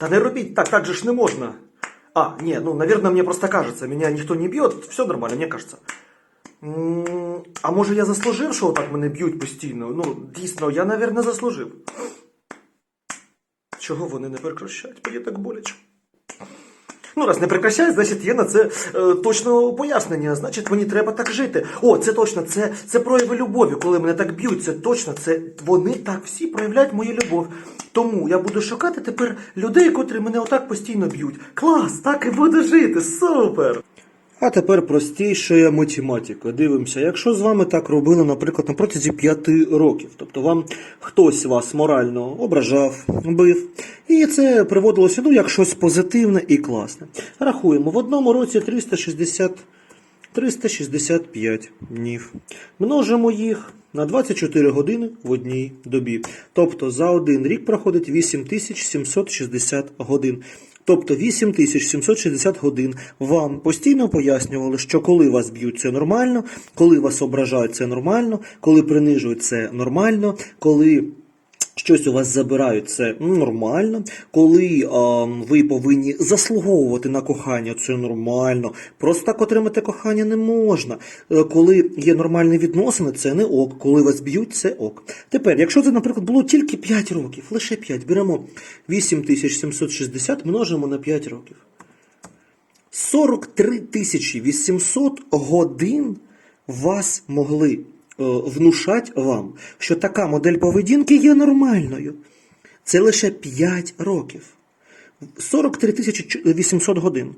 Да не робіть так, так же ж не можна. А, не, ну, наверное, мне просто кажется, меня никто не бьет, все нормально, мне кажется. А може я заслужив, що отак мене б'ють постійно? Ну, дійсно, я, наверное, заслужив. Чого вони не прекращають? Мені так боляче. Ну, раз не прекращають, значить є на це е, точно пояснення. Значить, мені треба так жити. О, це точно, це, це прояви любові, коли мене так б'ють. Це точно, це вони так всі проявляють мою любов. Тому я буду шукати тепер людей, котрі мене отак постійно б'ють. Клас, так і буду жити, супер. А тепер простіша математика. Дивимося, якщо з вами так робили, наприклад, на протязі п'яти років, тобто вам хтось вас морально ображав, бив, і це приводилося ну, як щось позитивне і класне. Рахуємо, в одному році 360, 365 днів. Множимо їх на 24 години в одній добі. Тобто за один рік проходить 8760 годин. Тобто 8760 годин вам постійно пояснювали, що коли вас б'ють, це нормально, коли вас ображають, це нормально, коли принижують, це нормально, коли щось у вас забирають, це нормально. Коли а, ви повинні заслуговувати на кохання, це нормально. Просто так отримати кохання не можна. Е, Коли є нормальні відносини, це не ок. Коли вас б'ють, це ок. Тепер, якщо це, наприклад, було тільки 5 років, лише 5, беремо 8760, множимо на 5 років. 43 800 годин вас могли внушать вам, що така модель поведінки є нормальною. Це лише 5 років. 43 тисячі 800 годин.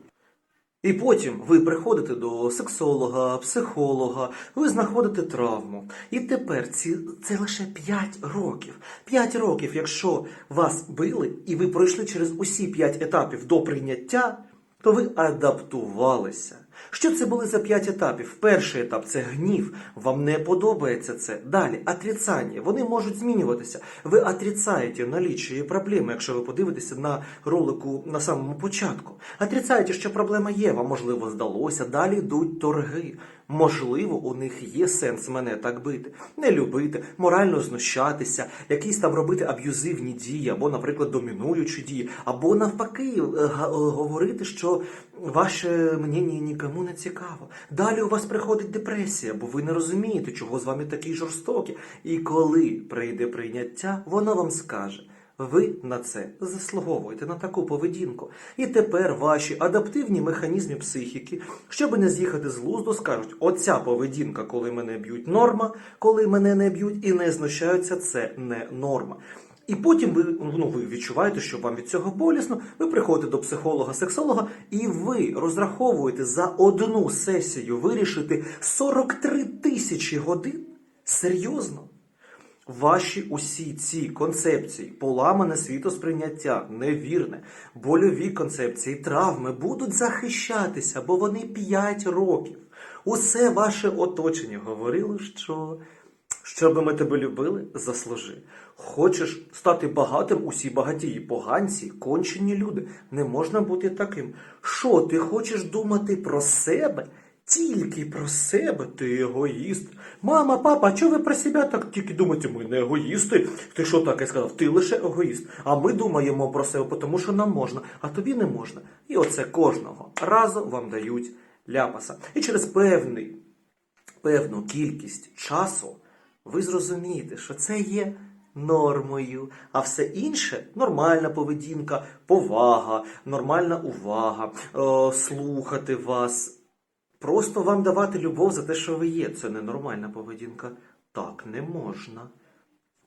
І потім ви приходите до сексолога, психолога, ви знаходите травму. І тепер ці, це лише 5 років. 5 років, якщо вас били і ви пройшли через усі 5 етапів до прийняття, то ви адаптувалися. Що це були за п'ять етапів? Перший етап це гнів. Вам не подобається це. Далі отрицання. Вони можуть змінюватися. Ви отрицаєте налічує проблеми, якщо ви подивитеся на ролику на самому початку. Отрицаєте, що проблема є, вам можливо здалося. Далі йдуть торги. Можливо, у них є сенс мене так бити, не любити, морально знущатися, якісь там робити аб'юзивні дії, або, наприклад, домінуючі дії, або навпаки, е, е, говорити, що ваше мнення нікому не цікаво. Далі у вас приходить депресія, бо ви не розумієте, чого з вами такі жорстокі. І коли прийде прийняття, воно вам скаже. Ви на це заслуговуєте на таку поведінку. І тепер ваші адаптивні механізми психіки, щоб не з'їхати з глузду, скажуть: оця поведінка, коли мене б'ють, норма, коли мене не б'ють і не знущаються, це не норма. І потім ви, ну, ви відчуваєте, що вам від цього болісно, ви приходите до психолога, сексолога, і ви розраховуєте за одну сесію вирішити 43 тисячі годин. Серйозно? Ваші усі ці концепції, поламане світосприйняття, невірне, больові концепції, травми будуть захищатися, бо вони 5 років. Усе ваше оточення говорило, що щоб ми тебе любили, заслужи. Хочеш стати багатим, усі багатії, поганці, кончені люди. Не можна бути таким. Що ти хочеш думати про себе? Тільки про себе, ти егоїст. Мама, папа, чого ви про себе так тільки думаєте? Ми не егоїсти. Ти що таке сказав? Ти лише егоїст. А ми думаємо про себе, тому що нам можна, а тобі не можна. І оце кожного разу вам дають ляпаса. І через певний, певну кількість часу ви зрозумієте, що це є нормою, а все інше нормальна поведінка, повага, нормальна увага, е, слухати вас. Просто вам давати любов за те, що ви є. Це ненормальна поведінка. Так не можна.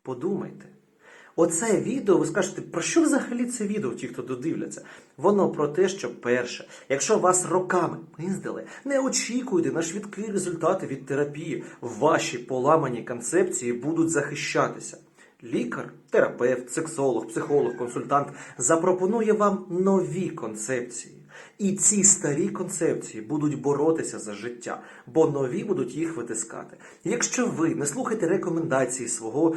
Подумайте. Оце відео, ви скажете, про що взагалі це відео, ті, хто додивляться? Воно про те, що перше, якщо вас роками пиздили, не очікуйте на швидкі результати від терапії. Ваші поламані концепції будуть захищатися. Лікар, терапевт, сексолог, психолог, консультант запропонує вам нові концепції. І ці старі концепції будуть боротися за життя, бо нові будуть їх витискати. Якщо ви не слухаєте рекомендації свого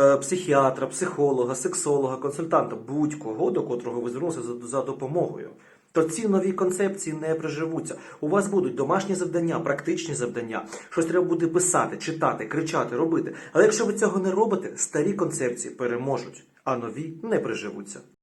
е, психіатра, психолога, сексолога, консультанта, будь-кого, до котрого ви звернулися за, за допомогою, то ці нові концепції не приживуться. У вас будуть домашні завдання, практичні завдання. Щось треба буде писати, читати, кричати, робити. Але якщо ви цього не робите, старі концепції переможуть, а нові не приживуться.